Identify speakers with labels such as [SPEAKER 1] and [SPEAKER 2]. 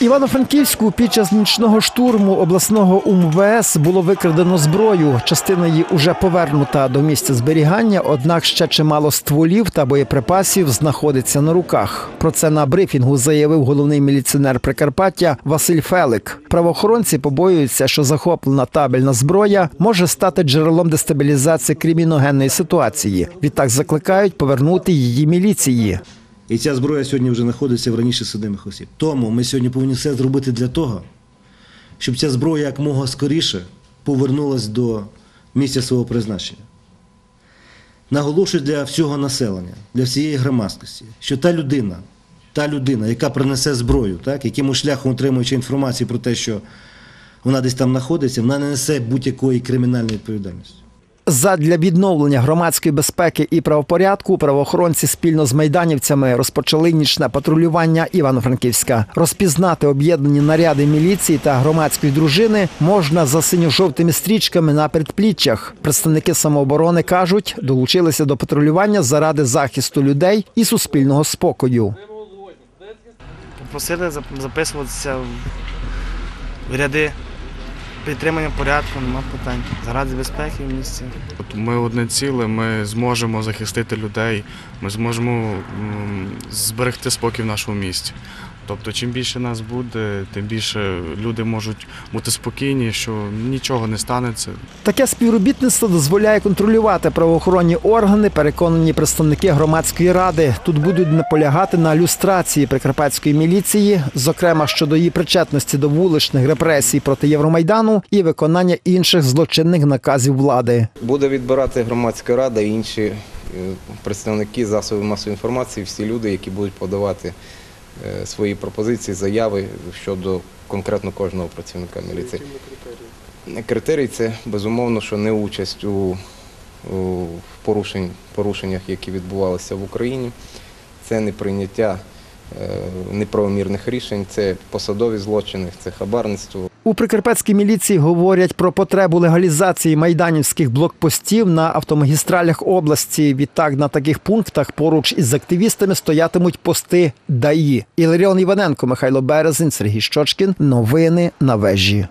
[SPEAKER 1] Івано-Франківську під час нічного штурму обласного УМВС було викрадено зброю. Частина її уже повернута до місця зберігання, однак ще чимало стволів та боєприпасів знаходиться на руках. Про це на брифінгу заявив головний міліціонер Прикарпаття Василь Фелик. Правоохоронці побоюються, що захоплена табельна зброя може стати джерелом дестабілізації криміногенної ситуації. Відтак закликають повернути її міліції.
[SPEAKER 2] І ця зброя сьогодні вже знаходиться в раніше судимих осіб. Тому ми сьогодні повинні все зробити для того, щоб ця зброя якмога скоріше повернулася до місця свого призначення. Наголошую для всього населення, для всієї громадськості, що та людина, та людина, яка принесе зброю, так, якимось шляхом отримуючи інформацію про те, що вона десь там знаходиться, вона не несе будь-якої кримінальної відповідальності.
[SPEAKER 1] Задля відновлення громадської безпеки і правопорядку правоохоронці спільно з майданівцями розпочали нічне патрулювання Івано-Франківська. Розпізнати об'єднані наряди міліції та громадської дружини можна за синьо-жовтими стрічками на передпліччях. Представники самооборони кажуть, долучилися до патрулювання заради захисту людей і суспільного спокою.
[SPEAKER 3] Попросили записуватися в ряди підтримання порядку, нема питань. Заради безпеки в місті.
[SPEAKER 4] От Ми одне ціле, ми зможемо захистити людей, ми зможемо зберегти спокій в нашому місті. Тобто, чим більше нас буде, тим більше люди можуть бути спокійні, що нічого не станеться.
[SPEAKER 1] Таке співробітництво дозволяє контролювати правоохоронні органи, переконані представники громадської ради. Тут будуть наполягати на люстрації прикарпатської міліції, зокрема щодо її причетності до вуличних репресій проти Євромайдану і виконання інших злочинних наказів влади.
[SPEAKER 5] Буде відбирати громадська рада і інші е, представники засобів масової інформації, всі люди, які будуть подавати свої пропозиції, заяви щодо конкретно кожного працівника міліції. Критерій це безумовно, що не участь у, у порушень, порушеннях, які відбувалися в Україні. Це не прийняття е, неправомірних рішень, це посадові злочини, це хабарництво.
[SPEAKER 1] У прикарпатській міліції говорять про потребу легалізації майданівських блокпостів на автомагістралях області. Відтак на таких пунктах поруч із активістами стоятимуть пости ДАІ. Іларіон Іваненко, Михайло Березин, Сергій Щочкін. Новини на вежі.